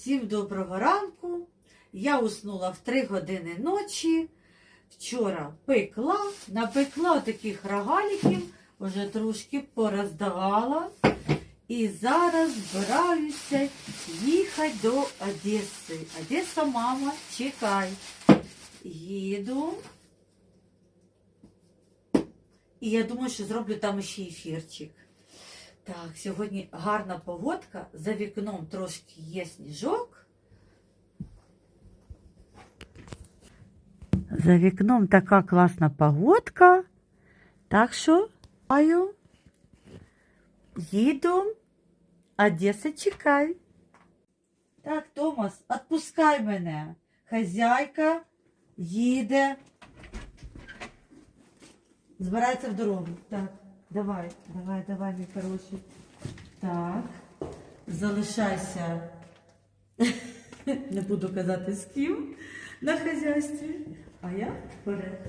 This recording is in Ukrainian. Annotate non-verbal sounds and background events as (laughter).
Всім доброго ранку. Я уснула в 3 години ночі. Вчора пекла, напекла таких рогаліків, вже трошки пороздавала. І зараз збираюся їхати до Одеси. Одеса, мама, чекай. Їду. І я думаю, що зроблю там ще ефірчик. Так, сьогодні гарна погодка. За вікном трошки є сніжок. За вікном така класна погодка. Так що маю. Їду. Одеса, чекай. Так, Томас, відпускай мене. Хазяйка їде. Збирається в дорогу. Так, давай, давай, давай, мій хороший. Так. Залишайся. (laughs) Не буду казати з ким на хазяйстві. А я вперед.